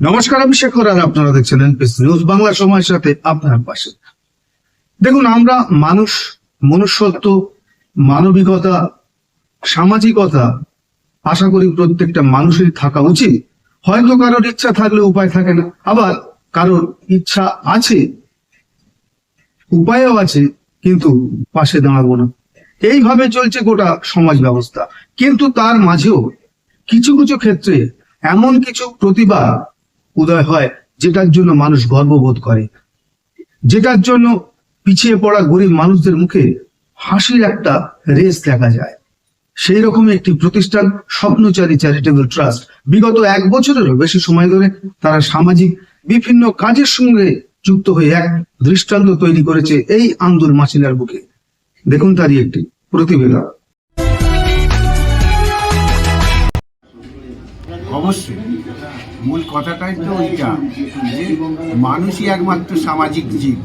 নমস্কার, আমি শেখর আর আপনারা দেখছেন এনপিএস নিউজ বাংলা সময়ের সাথে আপনার পাশে। দেখুন, আমরা মানুষ, মনুষ্যত্ব, মানবিকতা, সামাজিকতা, আশা করি প্রত্যেকটা মানুষেরই থাকা উচিত। হয়তো কারোর ইচ্ছা থাকলে উপায় থাকে না, আবার কারোর ইচ্ছা আছে, উপায়ও আছে, কিন্তু পাশে দাঁড়াবো না। এইভাবে চলছে গোটা সমাজ ব্যবস্থা। কিন্তু তার মাঝেও কিছু কিছু ক্ষেত্রে এমন কিছু প্রতিভা উদয় হয় যেটার জন্য মানুষ গর্ববোধ করে। যেটার জন্য পিছিয়ে পড়া গরিব মানুষদের মুখে হাসির একটা রেস দেখা যায়। সেই রকমই একটি প্রতিষ্ঠান, স্বপ্নচারী চ্যারিটেবল ট্রাস্ট। বিগত এক বছরেরও বেশি সময় ধরে তারা সামাজিক বিভিন্ন কাজের সঙ্গে যুক্ত হয়ে এক দৃষ্টান্ত তৈরি করেছে এই আন্দোলন মাসিনার বুকে। দেখুন তারই একটি প্রতিবেদন। অবশ্যই। মূল কথাটাই তো ওইটা যে মানুষই একমাত্র সামাজিক জীব।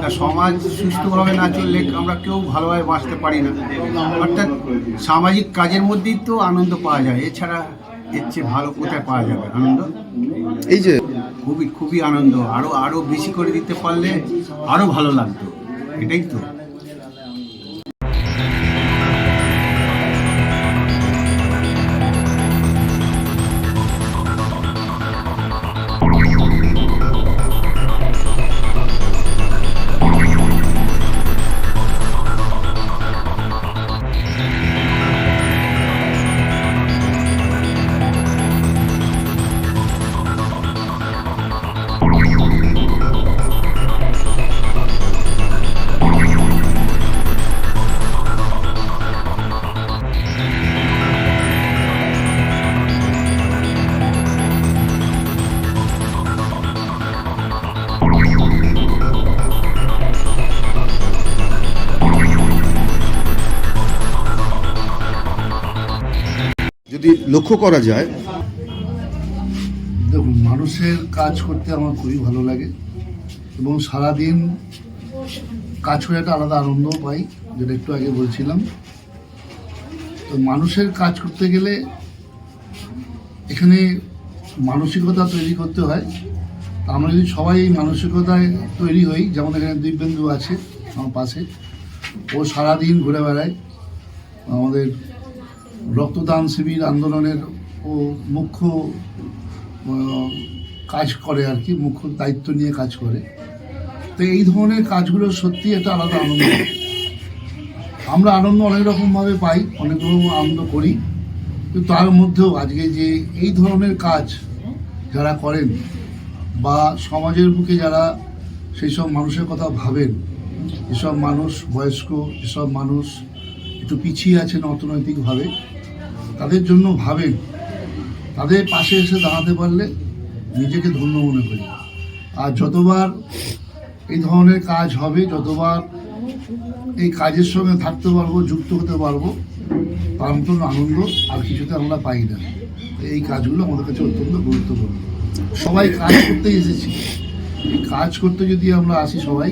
তা সমাজ সুস্থভাবে না চললে আমরা কেউ ভালোভাবে বাঁচতে পারি না। অর্থাৎ সামাজিক কাজের মধ্যেই তো আনন্দ পাওয়া যায়। এছাড়া এর চেয়ে ভালো কোথায় পাওয়া যাবে? আনন্দ? এই যে খুবই খুবই আনন্দ। আরও আরও বেশি করে দিতে পারলে আরও ভালো লাগতো। এটাই তো। লক্ষ্য করা যায়। দেখুন, মানুষের কাজ করতে আমার খুবই ভালো লাগে এবং সারাদিন কাজ করে একটা আলাদা আনন্দ পাই, যেটা একটু আগে বলছিলাম। তো মানুষের কাজ করতে গেলে এখানে মানসিকতা তৈরি করতে হয়। তা আমরা যদি সবাই এই মানসিকতায় তৈরি হই, যেমন এখানে দিব্যেন্দু আছে আমার পাশে, ও সারাদিন ঘুরে বেড়ায়, আমাদের রক্তদান শিবির আন্দোলনের ও মুখ্য কাজ করে আর কি, মুখ্য দায়িত্ব নিয়ে কাজ করে। তো এই ধরনের কাজগুলো সত্যি একটা আলাদা আনন্দ। আমরা আনন্দ অনেক রকমভাবে পাই, অনেক রকম আনন্দ করি। কিন্তু তার মধ্যেও আজকে যে এই ধরনের কাজ যারা করেন বা সমাজের বুকে যারা সেই সব মানুষের কথা ভাবেন, এসব মানুষ বয়স্ক, এসব মানুষ একটু পিছিয়ে আছেন অর্থনৈতিকভাবে, তাদের জন্য ভাবেন, তাদের পাশে এসে দাঁড়াতে পারলে নিজেকে ধন্য মনে করি। আর যতবার এই ধরনের কাজ হবে, যতবার এই কাজের সঙ্গে থাকতে পারব, যুক্ত হতে পারব, তার মতন আনন্দ আর কিছুতে আমরা পাই না। এই কাজগুলো আমাদের কাছে অত্যন্ত গুরুত্বপূর্ণ। সবাই কাজ করতেই এসেছি। কাজ করতে যদি আমরা আসি সবাই,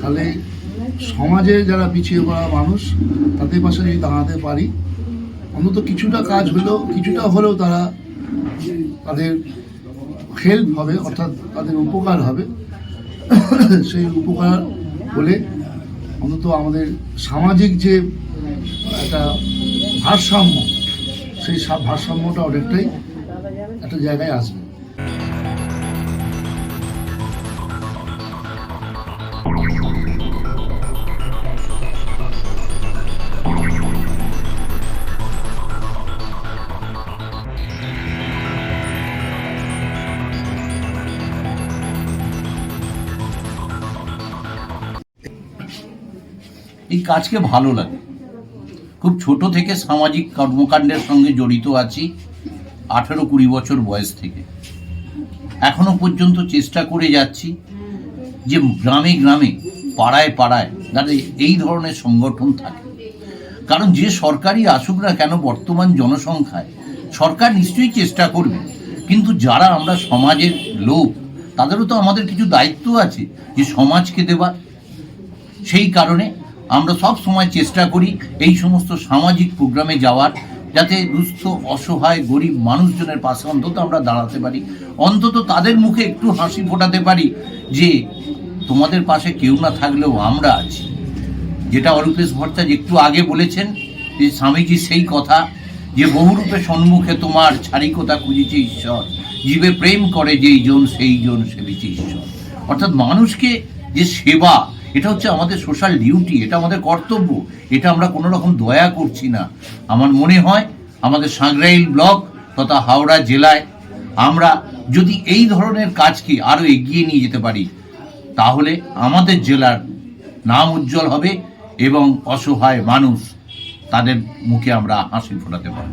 তাহলে সমাজে যারা পিছিয়ে পড়া মানুষ, তাদের পাশে যদি দাঁড়াতে পারি, অন্তত কিছুটা কাজ হলেও, কিছুটা হলেও তারা তাদের হেল্প হবে, অর্থাৎ তাদের উপকার হবে। সেই উপকার হলে অন্তত আমাদের সামাজিক যে একটা ভারসাম্য, সেই ভারসাম্যটা অনেকটাই একটা জায়গায় আসবে। এই কাজকে ভালো লাগে। খুব ছোট থেকে সামাজিক কর্মকাণ্ডের সঙ্গে জড়িত আছি আঠেরো কুড়ি বছর বয়স থেকে। এখনও পর্যন্ত চেষ্টা করে যাচ্ছি যে গ্রামে গ্রামে, পাড়ায় পাড়ায় যাতে এই ধরনের সংগঠন থাকে। কারণ যে সরকারি আসুক না কেন বর্তমান জনসংখ্যায়, সরকার নিশ্চয়ই চেষ্টা করবে। কিন্তু যারা আমরা সমাজের লোক, তাদেরও তো আমাদের কিছু দায়িত্ব আছে যে সমাজকে দেবার সেই কারণে আমরা সব সময় চেষ্টা করি এই সমস্ত সামাজিক প্রোগ্রামে যাওয়ার, যাতে দুস্থ, অসহায়, গরিব মানুষজনের পাশে অন্তত আমরা দাঁড়াতে পারি। অন্তত তাদের মুখে একটু হাসি ফোটাতে পারি যে, তোমাদের পাশে কেউ না থাকলেও আমরা আছি। যেটা অরূপেশ ভট্টাচার্য একটু আগে বলেছেন, যে স্বামীজি সেই কথা, যে বহুরূপে সম্মুখে তোমার ছাড়িকতা খুঁজিছে ঈশ্বর। জীবে প্রেম করে যেই জন, সেই জন সেবিছে ঈশ্বর। অর্থাৎ মানুষকে যে সেবা এটা হচ্ছে আমাদের সোশ্যাল ডিউটি এটা আমাদের কর্তব্য। এটা আমরা কোনো রকম দয়া করছি না। আমার মনে হয় আমাদের সাংরাইল ব্লক তথা হাওড়া জেলায় আমরা যদি এই ধরনের কাজকে আরও এগিয়ে নিয়ে যেতে পারি, তাহলে আমাদের জেলার নাম উজ্জ্বল হবে এবং অসহায় মানুষ তাদের মুখে আমরা হাসি ফোটাতে পারব।